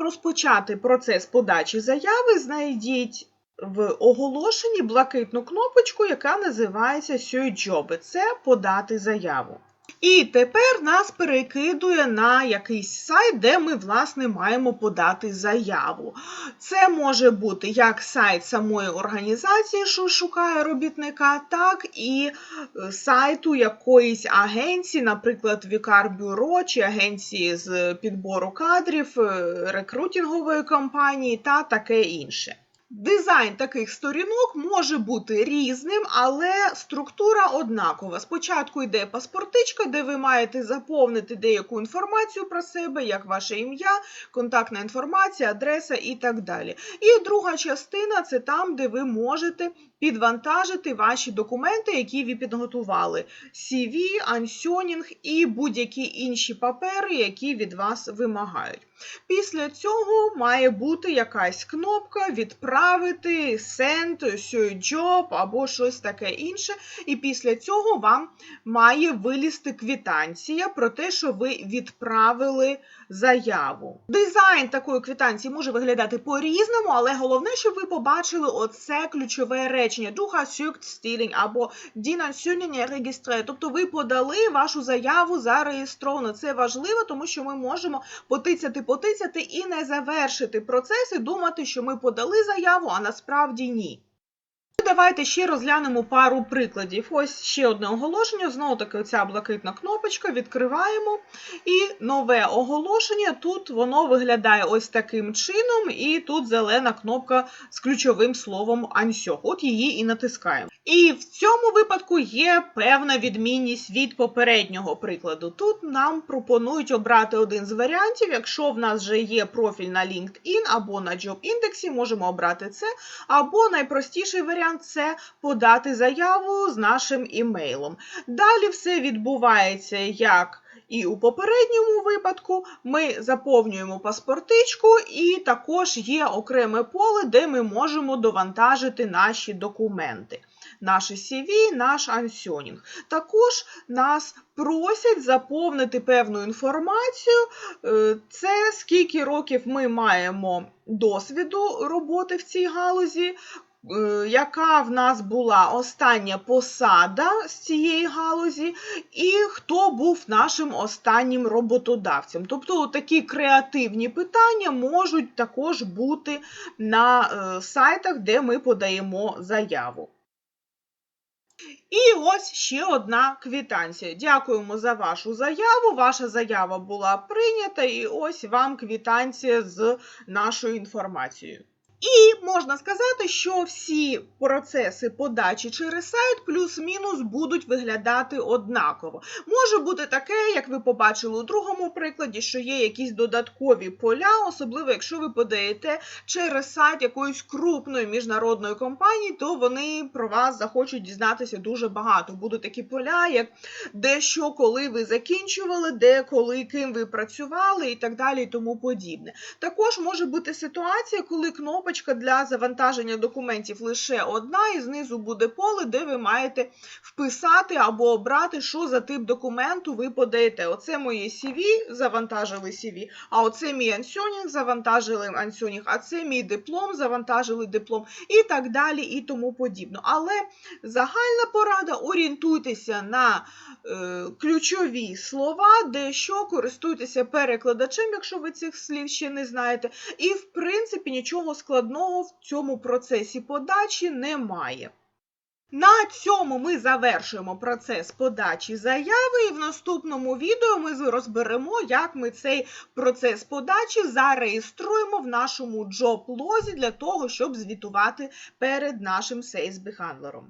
розпочати процес подачі заяви, знайдіть в оголошенні блакитну кнопочку, яка називається «Job». Це подати заяву. І тепер нас перекидує на якийсь сайт, де ми, власне, маємо подати заяву. Це може бути як сайт самої організації, що шукає робітника, так і е, сайту якоїсь агенції, наприклад, Вікар-бюро чи агенції з підбору кадрів, е, рекрутингової компанії та таке інше. Дизайн таких сторінок може бути різним, але структура однакова. Спочатку йде паспортичка, де ви маєте заповнити деяку інформацію про себе, як ваше ім'я, контактна інформація, адреса і так далі. І друга частина це там, де ви можете підвантажити ваші документи, які ви підготували: CV, ансьонінг і будь-які інші папери, які від вас вимагають. Після цього має бути якась кнопка відправити, send, job або щось таке інше. І після цього вам має вилізти квітанція про те, що ви відправили заяву. Дизайн такої квитанції може виглядати по-різному, але головне, щоб ви побачили оце ключове речення. Hast sökt або Ansökning registriert. Тобто ви подали вашу заяву зареєстровано. Це важливо, тому що ми можемо потицяти, потицяти і не завершити процес і думати, що ми подали заяву, а насправді ні. Давайте ще розглянемо пару прикладів. Ось ще одне оголошення. Знову таки, оця блакитна кнопочка. Відкриваємо. І нове оголошення. Тут воно виглядає ось таким чином, і тут зелена кнопка з ключовим словом «Ансьох». От її і натискаємо. І в цьому випадку є певна відмінність від попереднього прикладу. Тут нам пропонують обрати один з варіантів. Якщо в нас вже є профіль на LinkedIn або на JobIndex, можемо обрати це, або найпростіший варіант це подати заяву з нашим імейлом. Далі все відбувається як. І у попередньому випадку ми заповнюємо паспортичку, і також є окреме поле, де ми можемо довантажити наші документи. Наше CV, наш ансьонінг. Також нас просять заповнити певну інформацію. Е, Це скільки років ми маємо досвіду роботи в цій галузі, яка в нас була остання посада з цієї галузі, і хто був нашим останнім роботодавцем. Тобто такі креативні питання можуть також бути на е, сайтах, де ми подаємо заяву. І ось ще одна квитанція. Дякуємо за вашу заяву. Ваша заява була прийнята, і ось вам квитанція з нашою інформацією. І можна сказати, що всі процеси подачі через сайт плюс-мінус будуть виглядати однаково. Може бути таке, як ви побачили у другому прикладі, що є якісь додаткові поля, особливо якщо ви подаєте через сайт якоїсь крупної міжнародної компанії, то вони про вас захочуть дізнатися дуже багато. Будуть такі поля, як де що, коли ви закінчували, де коли ким ви працювали і так далі, і тому подібне. Також може бути ситуація, коли кнопка кнопочка для завантаження документів лише одна, і знизу буде поле, де ви маєте вписати або обрати, що за тип документу ви подаєте. Оце моє CV, завантажили CV, а оце мій ансьонінг, завантажили ансьонінг, а це мій диплом, завантажили диплом і так далі, і тому подібно. Але загальна порада орієнтуйтеся на ключові слова, де що користуйтеся перекладачем, якщо ви цих слів ще не знаєте. І, в принципі, нічого складного складного в цьому процесі подачі немає. На цьому ми завершуємо процес подачі заяви, і в наступному відео ми розберемо, як ми цей процес подачі зареєструємо в нашому джоб-лозі для того, щоб звітувати перед нашим сейсбі-хандлером.